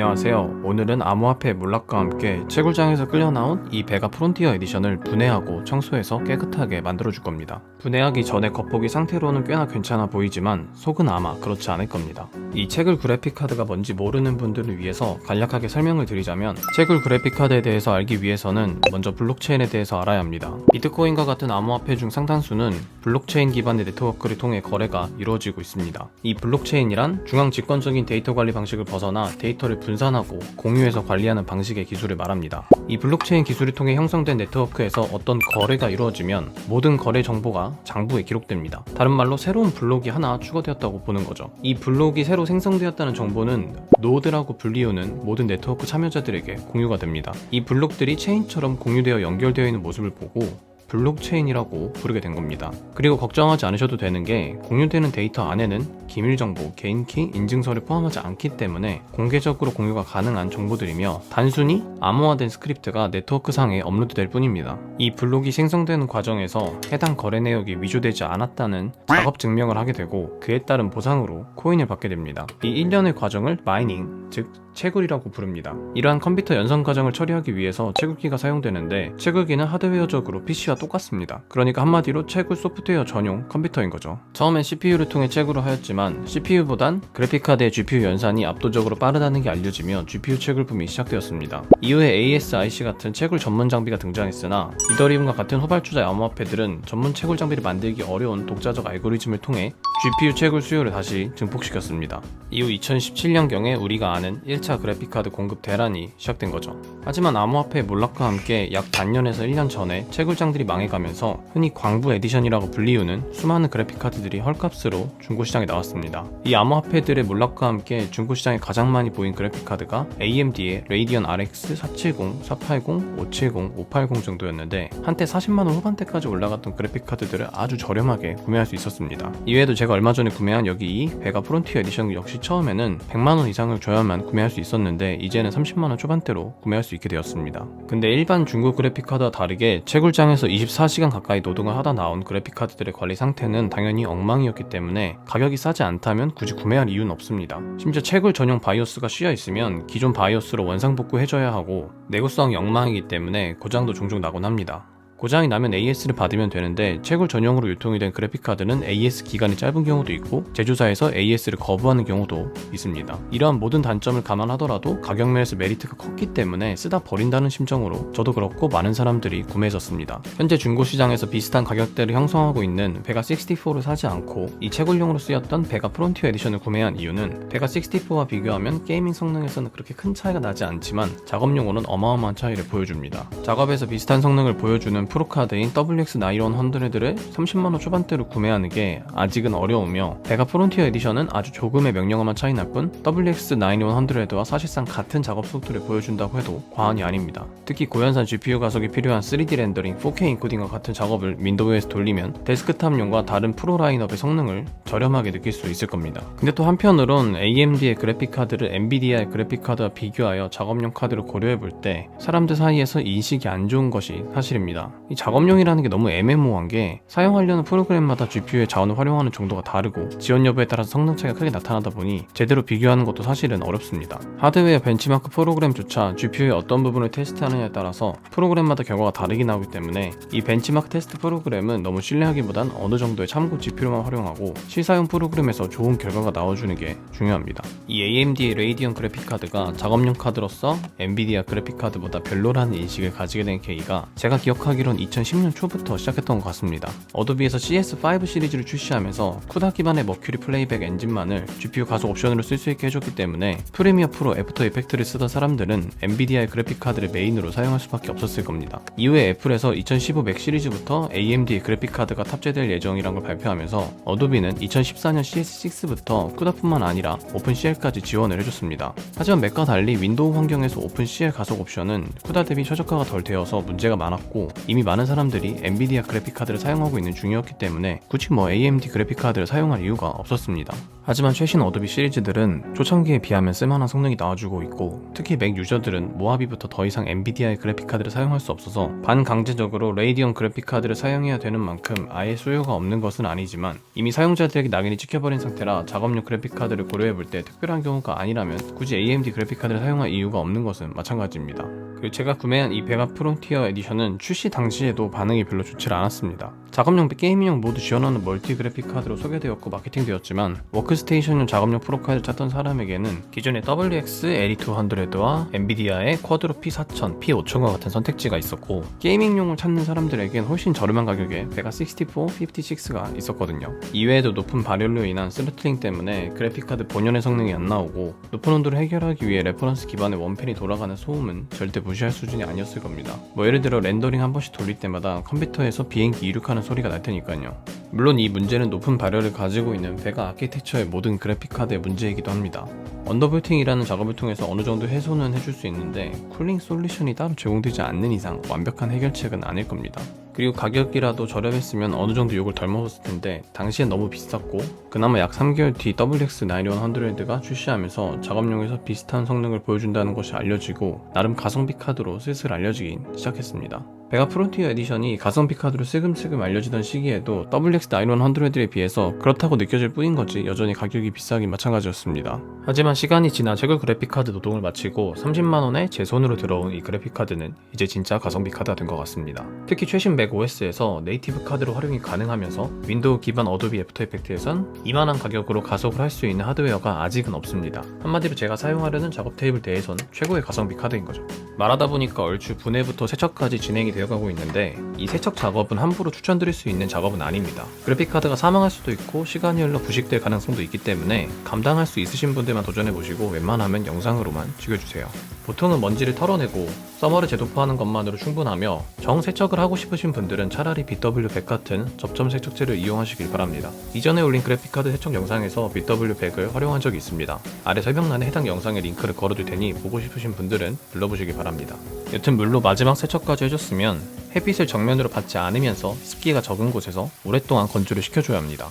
안녕하세요. 오늘은 암호화폐 몰락과 함께 채굴장에서 끌려 나온 이 베가 프론티어 에디션을 분해하고 청소해서 깨끗하게 만들어줄 겁니다. 분해하기 전에 겉보기 상태로는 꽤나 괜찮아 보이지만 속은 아마 그렇지 않을 겁니다. 이 채굴 그래픽 카드가 뭔지 모르는 분들을 위해서 간략하게 설명을 드리자면 채굴 그래픽 카드에 대해서 알기 위해서는 먼저 블록체인에 대해서 알아야 합니다. 비트코인과 같은 암호화폐 중 상당수는 블록체인 기반의 네트워크를 통해 거래가 이루어지고 있습니다. 이 블록체인이란 중앙 집권적인 데이터 관리 방식을 벗어나 데이터를 분 산하고 공유해서 관리하는 방식의 기술을 말합니다. 이 블록체인 기술을 통해 형성된 네트워크에서 어떤 거래가 이루어지면 모든 거래 정보가 장부에 기록됩니다. 다른 말로 새로운 블록이 하나 추가되었다고 보는 거죠. 이 블록이 새로 생성되었다는 정보는 노드라고 불리우는 모든 네트워크 참여자들에게 공유가 됩니다. 이 블록들이 체인처럼 공유되어 연결되어 있는 모습을 보고 블록체인이라고 부르게 된 겁니다. 그리고 걱정하지 않으셔도 되는 게 공유되는 데이터 안에는 기밀 정보, 개인키, 인증서를 포함하지 않기 때문에 공개적으로 공유가 가능한 정보들이며 단순히 암호화된 스크립트가 네트워크 상에 업로드될 뿐입니다. 이 블록이 생성되는 과정에서 해당 거래 내역이 위조되지 않았다는 작업 증명을 하게 되고 그에 따른 보상으로 코인을 받게 됩니다. 이 일련의 과정을 마이닝, 즉 채굴이라고 부릅니다. 이러한 컴퓨터 연산 과정을 처리하기 위해서 채굴기가 사용되는데 채굴기는 하드웨어적으로 PC와 똑같습니다. 그러니까 한마디로 채굴 소프트웨어 전용 컴퓨터인 거죠. 처음엔 CPU를 통해 채굴을 하였지만 CPU보단 그래픽카드의 GPU 연산이 압도적으로 빠르다는 게 알려지며 GPU 채굴 붐이 시작되었습니다. 이후에 ASIC 같은 채굴 전문 장비가 등장했으나 이더리움과 같은 후발주자 암호화폐들은 전문 채굴 장비를 만들기 어려운 독자적 알고리즘을 통해 GPU 채굴 수요를 다시 증폭시켰습니다. 이후 2017년경에 우리가 아는 1차 그래픽카드 공급 대란이 시작된 거죠. 하지만 암호화폐 몰락과 함께 약 반년에서 1년 전에 채굴장들이 망해가면서 흔히 광부 에디션이라고 불리우는 수많은 그래픽카드들이 헐값으로 중고시장에 나왔습니다. 이 암호화폐들의 몰락과 함께 중고시장에 가장 많이 보인 그래픽카드가 AMD의 레이디언 RX 470, 480, 570, 580 정도였는데 한때 40만원 후반대까지 올라갔던 그래픽카드들을 아주 저렴하게 구매할 수 있었습니다. 이외에도 제가 얼마 전에 구매한 여기 이 베가 프론티어 에디션 역시 처음에는 100만원 이상을 줘야만 구매할 수 있었는데 이제는 30만원 초반대로 구매할 수 있게 되었습니다. 근데 일반 중고 그래픽카드와 다르게 채굴장에서 24시간 가까이 노동을 하다 나온 그래픽카드들의 관리 상태는 당연히 엉망이었기 때문에 가격이 싸지 않다면 굳이 구매할 이유는 없습니다. 심지어 채굴 전용 바이오스가 씌여 있으면 기존 바이오스로 원상 복구 해줘야 하고 내구성이 엉망이기 때문에 고장도 종종 나곤 합니다. 고장이 나면 AS를 받으면 되는데 채굴 전용으로 유통이 된 그래픽카드는 AS 기간이 짧은 경우도 있고 제조사에서 AS를 거부하는 경우도 있습니다. 이러한 모든 단점을 감안하더라도 가격 면에서 메리트가 컸기 때문에 쓰다 버린다는 심정으로 저도 그렇고 많은 사람들이 구매했었습니다. 현재 중고 시장에서 비슷한 가격대를 형성하고 있는 베가 64를 사지 않고 이 채굴용으로 쓰였던 베가 프론티어 에디션을 구매한 이유는 베가 64와 비교하면 게이밍 성능에서는 그렇게 큰 차이가 나지 않지만 작업용으로는 어마어마한 차이를 보여줍니다. 작업에서 비슷한 성능을 보여주는 프로카드인 WX9100를 30만원 초반대로 구매하는 게 아직은 어려우며 베가 프론티어 에디션은 아주 조금의 명령어만 차이 날뿐 WX9100와 사실상 같은 작업 속도를 보여준다고 해도 과언이 아닙니다. 특히 고연산 GPU 가속이 필요한 3D 렌더링, 4K 인코딩과 같은 작업을 윈도우에서 돌리면 데스크탑용과 다른 프로 라인업의 성능을 저렴하게 느낄 수 있을 겁니다. 근데 또 한편으론 AMD의 그래픽 카드를 NVIDIA의 그래픽 카드와 비교하여 작업용 카드로 고려해 볼 때 사람들 사이에서 인식이 안 좋은 것이 사실입니다. 이 작업용이라는 게 너무 애매모호한 게 사용하려는 프로그램마다 GPU의 자원을 활용하는 정도가 다르고 지원 여부에 따라서 성능 차이가 크게 나타나다 보니 제대로 비교하는 것도 사실은 어렵습니다. 하드웨어 벤치마크 프로그램조차 GPU의 어떤 부분을 테스트하느냐에 따라서 프로그램마다 결과가 다르게 나오기 때문에 이 벤치마크 테스트 프로그램은 너무 신뢰하기보단 어느 정도의 참고 GPU만 활용하고 실사용 프로그램에서 좋은 결과가 나와주는 게 중요합니다. 이 AMD의 레이디언 그래픽 카드가 작업용 카드로서 엔비디아 그래픽 카드보다 별로라는 인식을 가지게 된 계기가 제가 기억하기론 2010년 초부터 시작했던 것 같습니다. 어도비에서 CS5 시리즈를 출시하면서 쿠다 기반의 머큐리 플레이백 엔진만을 GPU 가속 옵션으로 쓸 수 있게 해줬기 때문에 프리미어 프로 애프터 이펙트를 쓰던 사람들은 엔비디아의 그래픽 카드를 메인으로 사용할 수밖에 없었을 겁니다. 이후에 애플에서 2015 맥 시리즈부터 AMD 그래픽 카드가 탑재될 예정이란 걸 발표하면서 어도비는 2014년 CS6부터 쿠다뿐만 아니라 오픈CL까지 지원을 해줬습니다. 하지만 맥과 달리 윈도우 환경에서 오픈CL 가속 옵션은 쿠다 대비 최적화가 덜 되어서 문제가 많았고 이미 이미 많은 사람들이 엔비디아 그래픽카드를 사용하고 있는 중이었기 때문에 굳이 뭐 AMD 그래픽카드를 사용할 이유가 없었습니다. 하지만 최신 어도비 시리즈들은 초창기에 비하면 쓸만한 성능이 나와주고 있고 특히 맥 유저들은 모하비부터 더 이상 엔비디아의 그래픽카드를 사용할 수 없어서 반강제적으로 레이디언 그래픽카드를 사용해야 되는 만큼 아예 수요가 없는 것은 아니지만 이미 사용자들에게 낙인이 찍혀버린 상태라 작업용 그래픽카드를 고려해볼 때 특별한 경우가 아니라면 굳이 AMD 그래픽카드를 사용할 이유가 없는 것은 마찬가지입니다. 그리고 제가 구매한 이 베가 프론티어 에디션은 출시 당시에도 반응이 별로 좋지 않았습니다. 작업용 게이밍용 모두 지원하는 멀티 그래픽 카드로 소개되었고 마케팅되었지만 워크 스테이션용 작업용 프로카드를 찾던 사람에게는 기존의 WX LE200와 엔비디아의 쿼드로 P4000, P5000과 같은 선택지가 있었고 게이밍용을 찾는 사람들에겐 훨씬 저렴한 가격에 베가 64, 56가 있었거든요. 이외에도 높은 발열로 인한 스로틀링 때문에 그래픽카드 본연의 성능이 안 나오고 높은 온도를 해결하기 위해 레퍼런스 기반의 원펜이 돌아가는 소음은 절대 무시할 수준이 아니었을 겁니다. 뭐 예를 들어 렌더링 한 번씩 돌릴 때마다 컴퓨터에서 비행기 이륙하는 소리가 날 테니까요. 물론 이 문제는 높은 발열을 가지고 있는 베가 아키텍처의 모든 그래픽카드의 문제이기도 합니다. 언더볼팅이라는 작업을 통해서 어느 정도 해소는 해줄 수 있는데 쿨링 솔루션이 따로 제공되지 않는 이상 완벽한 해결책은 아닐 겁니다. 그리고 가격이라도 저렴했으면 어느 정도 욕을 덜 먹었을 텐데 당시엔 너무 비쌌고 그나마 약 3개월 뒤 WX9100가 출시하면서 작업용에서 비슷한 성능을 보여준다는 것이 알려지고 나름 가성비 카드로 슬슬 알려지긴 시작했습니다. 베가 프론티어 에디션이 가성비 카드로 슬금슬금 알려지던 시기에도 WX9100에 비해서 그렇다고 느껴질 뿐인 거지 여전히 가격이 비싸긴 마찬가지였습니다. 하지만 시간이 지나 최근 그래픽 카드 노동을 마치고 30만원에 제 손으로 들어온 이 그래픽 카드는 이제 진짜 가성비 카드가 된 것 같습니다. 특히 최신 맥 OS에서 네이티브 카드로 활용이 가능하면서 윈도우 기반 어도비 애프터 이펙트에선 이만한 가격으로 가속을 할 수 있는 하드웨어가 아직은 없습니다. 한마디로 제가 사용하려는 작업 테이블 대에선 최고의 가성비 카드인 거죠. 말하다 보니까 얼추 분해부터 세척까지 진행이 되어가고 있는데 이 세척 작업은 함부로 추천드릴 수 있는 작업은 아닙니다. 그래픽 카드가 사망할 수도 있고 시간이 흘러 부식될 가능성도 있기 때문에 감당할 수 있으신 분들만 도전해 보시고 웬만하면 영상으로만 즐겨주세요. 보통은 먼지를 털어내고 서머를 재도포하는 것만으로 충분하며 정 세척을 하고 싶으신 분들은 차라리 BW100 같은 접점 세척제를 이용하시길 바랍니다. 이전에 올린 그래픽카드 세척 영상에서 BW100을 활용한 적이 있습니다. 아래 설명란에 해당 영상의 링크를 걸어둘 테니 보고 싶으신 분들은 눌러보시기 바랍니다. 여튼 물로 마지막 세척까지 해줬으면 햇빛을 정면으로 받지 않으면서 습기가 적은 곳에서 오랫동안 건조를 시켜줘야 합니다.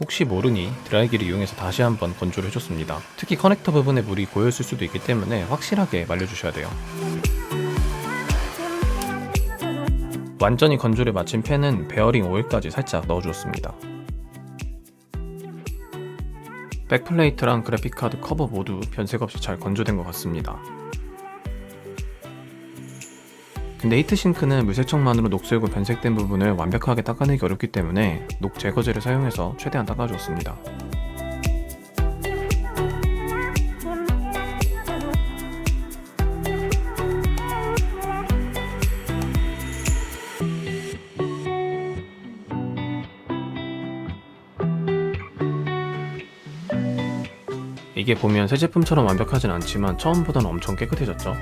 혹시 모르니 드라이기를 이용해서 다시 한번 건조를 해줬습니다. 특히 커넥터 부분에 물이 고였을 수도 있기 때문에 확실하게 말려주셔야 돼요. 완전히 건조를 마친 팬은 베어링 오일까지 살짝 넣어주었습니다. 백플레이트랑 그래픽카드 커버 모두 변색 없이 잘 건조된 것 같습니다. 근데 히트싱크는 물세척만으로 녹슬고 변색된 부분을 완벽하게 닦아내기 어렵기 때문에 녹 제거제를 사용해서 최대한 닦아주었습니다. 이게 보면 새 제품처럼 완벽하진 않지만 처음보다는 엄청 깨끗해졌죠?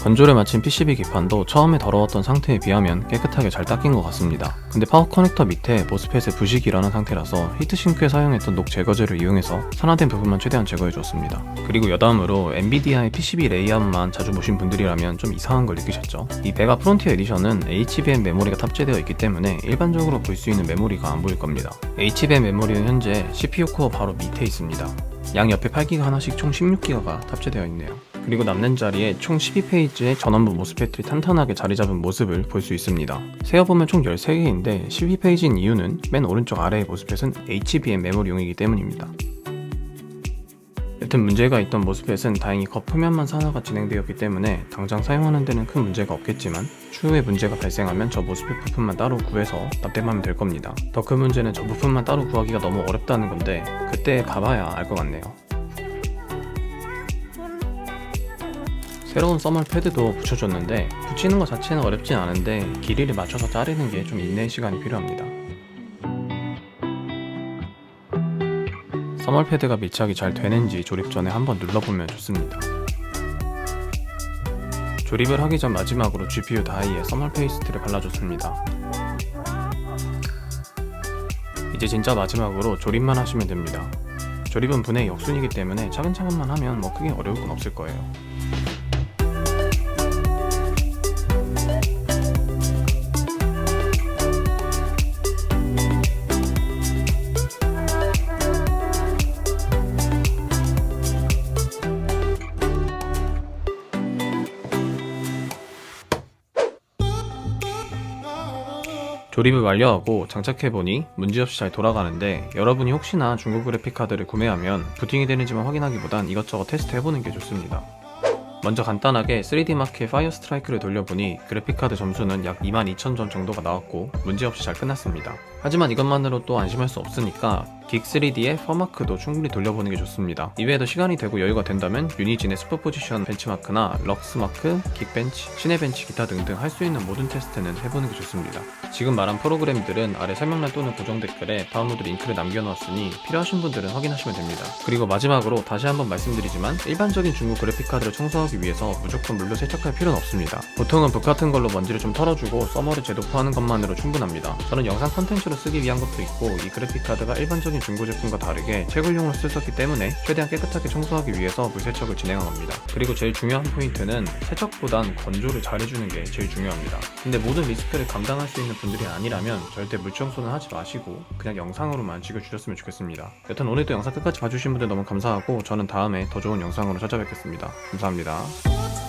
건조를 마친 PCB 기판도 처음에 더러웠던 상태에 비하면 깨끗하게 잘 닦인 것 같습니다. 근데 파워 커넥터 밑에 모스펫에 부식이 일어난 상태라서 히트싱크에 사용했던 녹 제거제를 이용해서 산화된 부분만 최대한 제거해 줬습니다. 그리고 여담으로 엔비디아의 PCB 레이아웃만 자주 보신 분들이라면 좀 이상한 걸 느끼셨죠? 이 베가 프론티어 에디션은 HBM 메모리가 탑재되어 있기 때문에 일반적으로 볼 수 있는 메모리가 안 보일 겁니다. HBM 메모리는 현재 CPU 코어 바로 밑에 있습니다. 양 옆에 8기가 하나씩 총 16기가가 탑재되어 있네요. 그리고 남는 자리에 총 12페이지의 전원부 모스펫이 탄탄하게 자리 잡은 모습을 볼 수 있습니다. 세어보면 총 13개인데 12페이지인 이유는 맨 오른쪽 아래의 모스펫은 HBM 메모리용이기 때문입니다. 여튼 문제가 있던 모스펫은 다행히 겉표면만 산화가 진행되었기 때문에 당장 사용하는 데는 큰 문제가 없겠지만 추후에 문제가 발생하면 저 모스펫 부품만 따로 구해서 납땜하면 될 겁니다. 더 큰 문제는 저 부품만 따로 구하기가 너무 어렵다는 건데 그때 가봐야 알 것 같네요. 새로운 써멀 패드도 붙여줬는데 붙이는 것 자체는 어렵진 않은데 길이를 맞춰서 자르는 게 좀 인내 시간이 필요합니다. 써멀 패드가 밀착이 잘 되는지 조립 전에 한번 눌러보면 좋습니다. 조립을 하기 전 마지막으로 GPU 다이에 써멀 페이스트를 발라줬습니다. 이제 진짜 마지막으로 조립만 하시면 됩니다. 조립은 분해의 역순이기 때문에 차근차근만 하면 뭐 크게 어려울 건 없을 거예요. 조립을 완료하고 장착해보니 문제없이 잘 돌아가는데 여러분이 혹시나 중고 그래픽카드를 구매하면 부팅이 되는지만 확인하기보단 이것저것 테스트해보는 게 좋습니다. 먼저 간단하게 3D 마크의 파이어 스트라이크를 돌려보니 그래픽카드 점수는 약 22,000점 정도가 나왔고 문제없이 잘 끝났습니다. 하지만 이것만으로 또 안심할 수 없으니까 긱3D의 퍼마크도 충분히 돌려보는 게 좋습니다. 이외에도 시간이 되고 여유가 된다면 유니진의 슈퍼포지션 벤치마크나 럭스마크, 긱벤치, 시네벤치 기타 등등 할 수 있는 모든 테스트는 해보는 게 좋습니다. 지금 말한 프로그램들은 아래 설명란 또는 고정 댓글에 다운로드 링크를 남겨놓았으니 필요하신 분들은 확인하시면 됩니다. 그리고 마지막으로 다시 한번 말씀드리지만 일반적인 중고 그래픽카드를 청소하기 위해서 무조건 물로 세척할 필요는 없습니다. 보통은 북 같은 걸로 먼지를 좀 털어주고 써머를 재도포하는 것만으로 충분합니다. 저는 영상 컨텐츠로 쓰기 위한 것도 있고 이 그래픽카드가 일반적인 중고 제품과 다르게 채굴용으로 쓰셨기 때문에 최대한 깨끗하게 청소하기 위해서 물 세척을 진행한 겁니다. 그리고 제일 중요한 포인트는 세척보단 건조를 잘해주는 게 제일 중요합니다. 근데 모든 리스크를 감당할 수 있는 분들이 아니라면 절대 물 청소는 하지 마시고 그냥 영상으로만 즐겨주셨으면 좋겠습니다. 여튼 오늘도 영상 끝까지 봐주신 분들 너무 감사하고 저는 다음에 더 좋은 영상으로 찾아뵙겠습니다. 감사합니다.